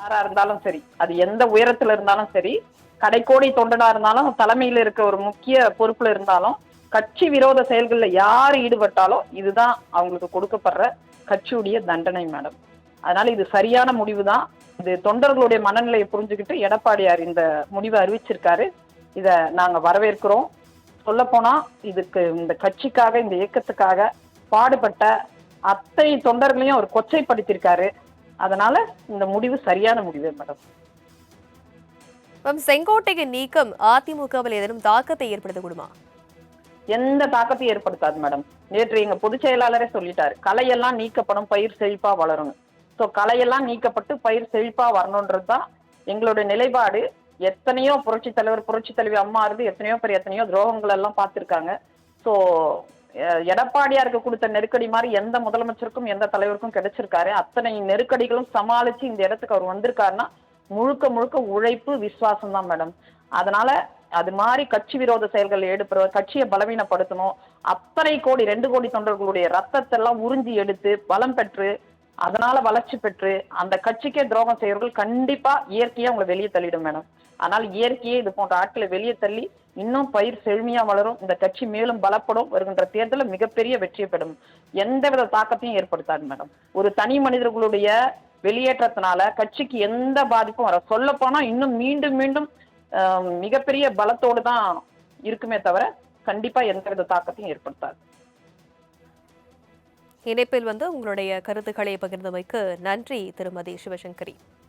யாரா இருந்தாலும் சரி அது எந்த உயரத்துல இருந்தாலும் சரி கடைக்கோடி தொண்டனா இருந்தாலும் தலைமையில இருக்க ஒரு முக்கிய பொறுப்புல இருந்தாலும் கட்சி விரோத செயல்கள்ல யார் ஈடுபட்டாலும் இதுதான் அவங்களுக்கு கொடுக்கப்படுற கட்சியுடைய தண்டனை மேடம். அதனால இது சரியான முடிவு தான் இது தொண்டர்களுடைய மனநிலையை புரிஞ்சுக்கிட்டு எடப்பாடியார் இந்த முடிவை அறிவிச்சிருக்காரு. இத நாங்க வரவேற்கிறோம். சொல்ல போனா இதுக்கு இந்த கட்சிக்காக இந்த இயக்கத்துக்காக பாடுபட்ட அத்தனை தொண்டர்களையும் அவர் கொச்சைப்படுத்தியிருக்காரு. அதனால இந்த முடிவு சரியான முடிவு மேடம். மேம் செங்கோட்டையின் நீக்கம் அதிமுகவில் ஏதேனும் தாக்கத்தை ஏற்படுத்தக்கூடுமா? எந்த தாக்கத்தையும் ஏற்படுத்தாது மேடம். நேற்று எங்க பொதுச் செயலாளரே சொல்லிட்டாரு. களையெல்லாம் நீக்கப்படும் பயிர் செழிப்பா வளரும் ஸோ களையெல்லாம் நீக்கப்பட்டு பயிர் செழிப்பா வரணுன்றது தான் எங்களுடைய நிலைப்பாடு. எத்தனையோ புரட்சி தலைவர் புரட்சி தலைவி அம்மா இருந்து எத்தனையோ பேர் எத்தனையோ துரோகங்கள் எல்லாம் பார்த்துருக்காங்க. ஸோ எடப்பாடியாருக்கு கொடுத்த நெருக்கடி மாதிரி எந்த முதலமைச்சருக்கும் எந்த தலைவருக்கும் கிடைச்சிருக்காரு. அத்தனை நெருக்கடிகளும் சமாளிச்சு இந்த இடத்துக்கு அவர் வந்திருக்காருன்னா முழுக்க முழுக்க உழைப்பு விசுவாசம் தான் மேடம். அதனால அது மாதிரி கட்சி விரோத செயல்கள் எடுப்புற கட்சியை பலவீனப்படுத்தணும். அத்தனை கோடி ரெண்டு கோடி தொண்டர்களுடைய ரத்தத்தை எல்லாம் உறிஞ்சி எடுத்து பலம் பெற்று அதனால வளர்ச்சி பெற்று அந்த கட்சிக்கே துரோகம் செய்யறவர்கள் கண்டிப்பா இயற்கையா உங்களை வெளியே தள்ளிடும் மேடம் ஆனால் இயற்கையே இது போன்ற ஆட்களை வெளியே தள்ளி இன்னும் பயிர் செழுமையா வளரும் இந்த கட்சி மேலும் பலப்படும் வருகின்ற தேர்தலில் மிகப்பெரிய வெற்றி பெறும். எந்தவித தாக்கத்தையும் ஏற்படுத்தாது மேடம் ஒரு தனி மனிதர்களுடைய வெளியேற்றத்தினால கட்சிக்கு எந்த பாதிப்பும் வர சொல்ல போனா இன்னும் மீண்டும் மீண்டும் மிகப்பெரிய பலத்தோடு தான் இருக்குமே தவிர கண்டிப்பா எந்தவித தாக்கத்தையும் ஏற்படுத்தாது. இணைப்பில் வந்து உங்களுடைய கருத்துக்களை பகிர்ந்தமைக்கு நன்றி திருமதி சிவசங்கரி.